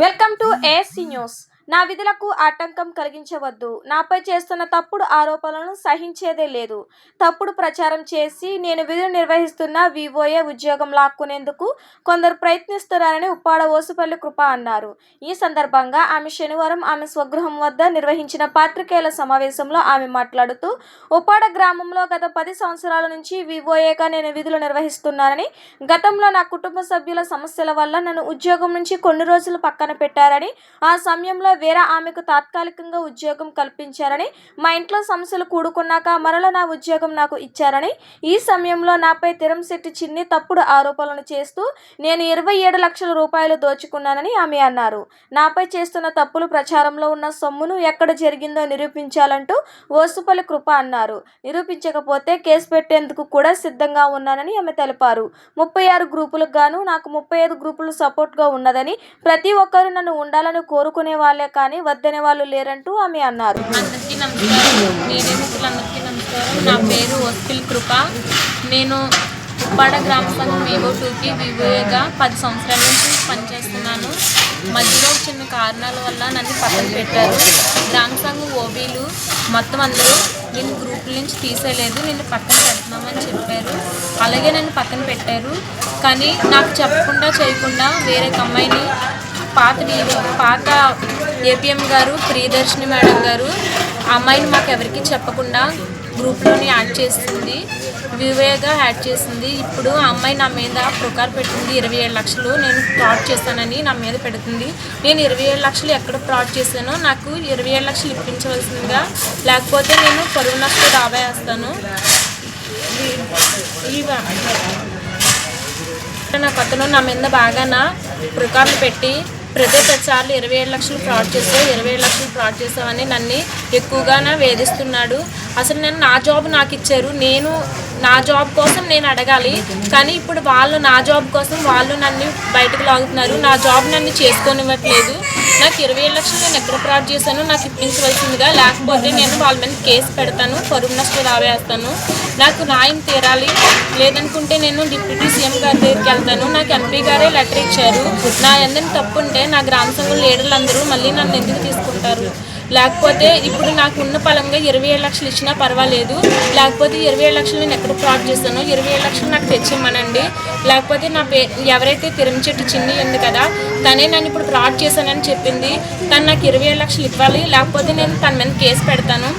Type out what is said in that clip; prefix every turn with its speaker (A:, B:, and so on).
A: Welcome to ASC news నా విధులకు ఆటంకం కలిగించవద్దు. నాపై చేస్తున్న తప్పుడు ఆరోపణలను సహించేదే లేదు. తప్పుడు ప్రచారం చేసి నేను విధులు నిర్వహిస్తున్న వివోఏ ఉద్యోగం లాక్కునేందుకు కొందరు ప్రయత్నిస్తున్నారని ఉప్పాడ ఓసుపల్లి కృప అన్నారు. ఈ సందర్భంగా ఆమె శనివారం ఆమె స్వగృహం వద్ద నిర్వహించిన పాత్రికేయుల సమావేశంలో ఆమె మాట్లాడుతూ ఉప్పాడ గ్రామంలో గత పది సంవత్సరాల నుంచి వివోఏగా నేను విధులు నిర్వహిస్తున్నానని గతంలో నా కుటుంబ సభ్యుల సమస్యల వల్ల నన్ను ఉద్యోగం నుంచి కొన్ని రోజులు పక్కన పెట్టారని ఆ సమయంలో వేరే ఆమెకు తాత్కాలికంగా ఉద్యోగం కల్పించారని మా ఇంట్లో సమస్యలు కూడుకున్నాక మరల నా ఉద్యోగం నాకు ఇచ్చారని ఈ సమయంలో నాపై తిరంశెట్టి చిన్ని తప్పుడు ఆరోపణలు చేస్తూ నేను ఇరవై ఏడు లక్షల రూపాయలు దోచుకున్నానని ఆమె అన్నారు. నాపై చేస్తున్న తప్పులు ప్రచారంలో ఉన్న సొమ్మును ఎక్కడ జరిగిందో నిరూపించాలంటూ ఓసుపల్లి కృప అన్నారు. నిరూపించకపోతే కేసు పెట్టేందుకు కూడా సిద్ధంగా ఉన్నానని ఆమె తెలిపారు. ముప్పై ఆరు గ్రూపులకు గాను నాకు ముప్పై ఐదు గ్రూపులు సపోర్ట్గా ఉన్నదని ప్రతి ఒక్కరూ నన్ను ఉండాలని కోరుకునే వాళ్ళే కానీ వద్దనే వాళ్ళు లేరంటూ ఆమె అన్నారు.
B: అందరికీ నమస్కారం. మీడియా మిత్రులందరికీ నమస్కారం. నా పేరు ఓస్పిల్ కృప. నేను ఉప్పాడ గ్రామ సంఘం వివో టూకి వివోగా పది సంవత్సరాల నుంచి పనిచేస్తున్నాను. మధ్యలో చిన్న కారణాల వల్ల నన్ను పక్కన పెట్టారు. గ్రామ సంఘం ఓబీలు మొత్తం అందరూ నేను గ్రూప్ నుంచి తీసేయలేదు నేను పక్కన పెడుతున్నామని చెప్పారు. అలాగే నన్ను పక్కన పెట్టారు. కానీ నాకు చెప్పకుండా చేయకుండా వేరే అమ్మాయిని పాత పాత ఏపీఎం గారు ప్రియదర్శిని మేడం గారు అమ్మాయిని మాకు ఎవరికి చెప్పకుండా గ్రూప్లోని యాడ్ చేసింది. వివేగా యాడ్ చేసింది. ఇప్పుడు ఆ అమ్మాయి నా మీద ప్రొకార్ పెట్టింది. ఇరవై ఏడు లక్షలు నేను ఫ్రాడ్ చేశానని నా మీద పెడుతుంది. నేను ఇరవై ఏడు లక్షలు ఎక్కడ ఫ్రాడ్ చేశానో నాకు ఇరవై ఏడు లక్షలు ఇప్పించవలసిందిగా లేకపోతే నేను పరువు నష్టం దావా వేస్తాను నా ఈ నా మీద బాగాన ప్రకారం పెట్టి ప్రతి ప్రతిసార్లు ఇరవై ఏడు లక్షలు ఫ్రాడ్ చేసావు ఇరవై ఏడు లక్షలు ఫ్రాడ్ చేసావని నన్ను ఎక్కువగా వేధిస్తున్నాడు. అసలు నేను నా జాబ్ నాకు ఇచ్చారు. నేను నా జాబ్ కోసం నేను అడగాలి. కానీ ఇప్పుడు వాళ్ళు నా జాబ్ కోసం వాళ్ళు నన్ను బయటకు లాగుతున్నారు. నా జాబ్ నన్ను చేసుకోనివ్వట్లేదు. నాకు ఇరవై ఏడు లక్షలు నేను ఎక్కడ ఫ్రాడ్ చేశాను నాకు ఇప్పించవలసిందిగా లేకపోతే నేను వాళ్ళ మీద కేసు పెడతాను పరువు నష్టం రావేస్తాను. నాకు న్యాయం తీరాలి. లేదనుకుంటే నేను డిప్యూటీ సీఎం గారి దగ్గరికి వెళ్తాను. నాకు ఎంపీ గారే లెటర్ ఇచ్చారు. నా ఎందుకు తప్పు ఉంటే నా గ్రామ సంఘం లీడర్లు అందరూ మళ్ళీ నన్ను ఎందుకు తీసుకుంటారు? లేకపోతే ఇప్పుడు నాకు ఉన్న పలంగా ఇరవై ఏడు లక్షలు ఇచ్చినా పర్వాలేదు. లేకపోతే ఇరవై ఏడు లక్షలు నేను ఎక్కడ ఫ్రాడ్ చేస్తానో ఇరవై ఏడు లక్షలు నాకు తెచ్చిమ్మనండి లేకపోతే నా పే ఎవరైతే తిరుమచెట్టు చిన్ని ఉంది కదా తనే నన్ను ఇప్పుడు ఫ్రాడ్ చేశానని చెప్పింది. తను నాకు ఇరవై ఏడు లక్షలు ఇవ్వాలి. లేకపోతే నేను తన మీద కేసు పెడతాను.